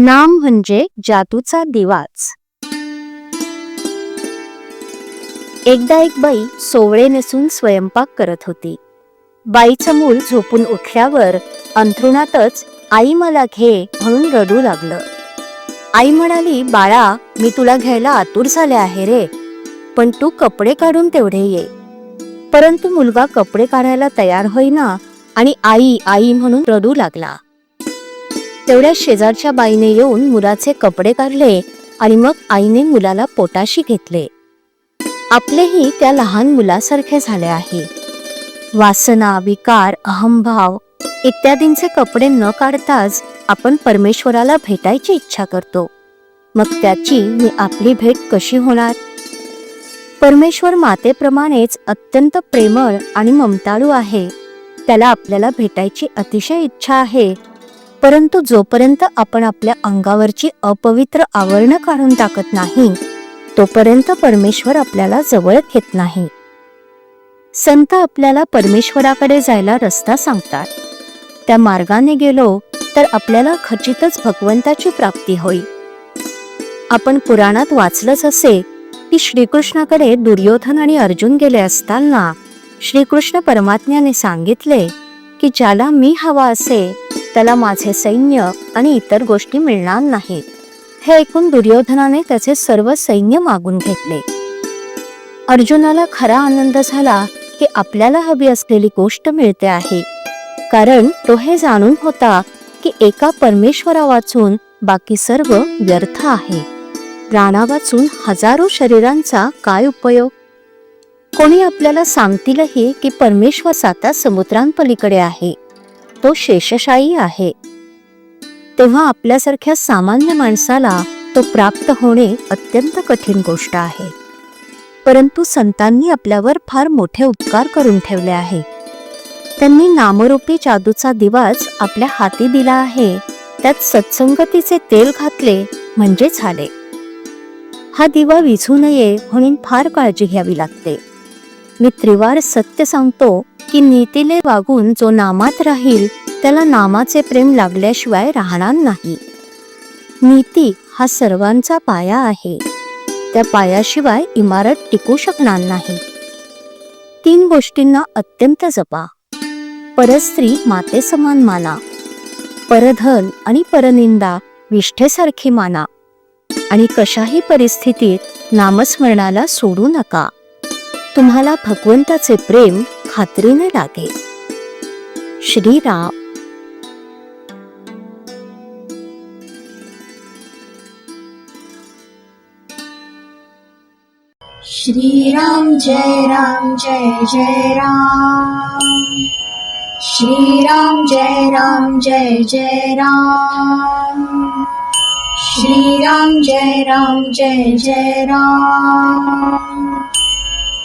नाम म्हणजे जादूचा दिवाच. एकदा एक बाई सोवळे नेसून स्वयंपाक करत होती. बाईचं मूल झोपून उठल्यावर अंथरुणातच आई मला घे म्हणून रडू लागलं. आई म्हणाली बाळा मी तुला घ्यायला आतुर झाले आहे रे पण तू कपडे काढून तेवढे ये. परंतु मुलगा कपडे काढायला तयार होईना आणि आई आई म्हणून रडू लागला. तेवढ्या शेजारच्या बाईने येऊन मुलाचे कपडे काढले आणि मग आईने मुलाला पोटाशी घेतले. आपलेही त्या लहान मुलासारखे झाले आहे. वासना विकार अहंभाव इत्यादींचे कपडे न काढताच आपण परमेश्वराला भेटायची इच्छा करतो. मग त्याची मी आपली भेट कशी होणार? परमेश्वर मातेप्रमाणेच अत्यंत प्रेमळ आणि ममताळू आहे. त्याला आपल्याला भेटायची अतिशय इच्छा आहे. परंतु जोपर्यंत आपण आपल्या अंगावरची अपवित्र आवरण काढून टाकत नाही तोपर्यंत परमेश्वर आपल्याला जवळ घेत नाही. संत आपल्याला परमेश्वराकडे जायला रस्ता सांगतात. त्या मार्गाने गेलो तर आपल्याला खचितच भगवंताची प्राप्ती होईल आपण पुराणात वाचलंच असे की श्रीकृष्णाकडे दुर्योधन आणि अर्जुन गेले असताना श्रीकृष्ण परमात्म्याने सांगितले की ज्याला मी हवा असे त्याला माझे सैन्य आणि इतर गोष्टी मिळणार नाहीत. हे ऐकून दुर्योधनाने त्याचे सर्व सैन्य मागून घेतले. अर्जुनाला खरा आनंद झाला की आपल्याला हवी असलेली गोष्ट मिळते आहे. कारण तो हे जाणून होता की एका परमेश्वरा वाचून बाकी सर्व व्यर्थ आहे. प्राणा वाचून हजारो शरीरांचा काय उपयोग? कोणी आपल्याला सांगतीलही की परमेश्वर साता समुद्रांपलीकडे आहे. तो शेषशाही आहे. तेव्हा आपल्यासारख्या सामान्य माणसाला तो प्राप्त होणे अत्यंत कठीण गोष्ट आहे. परंतु संतांनी आपल्यावर फार मोठे उपकार करून ठेवले आहे. त्यांनी नामरूपी जादूचा दिवाच आपल्या हाती दिला आहे. त्यात सत्संगतीचे तेल घातले म्हणजे झाले. हा दिवा विझू नये म्हणून फार काळजी घ्यावी लागते. मी त्रिवार सत्य सांगतो की नीतीने वागून जो नामात राहील त्याला नामाचे प्रेम लागल्याशिवाय राहणार नाही. नीती हा सर्वांचा पाया आहे. त्या पायाशिवाय इमारत टिकू शकणार नाही. तीन गोष्टींना अत्यंत जपा. परस्त्री माते समान माना. परधन आणि परनिंदा विष्ठेसारखी माना. आणि कशाही परिस्थितीत नामस्मरणाला सोडू नका. तुम्हाला भगवंताचे प्रेम खात्रीने लागेल श्रीराम. श्रीराम जय राम जय जय राम. श्रीराम जय राम जय जय राम. श्रीराम जय राम जय जय राम.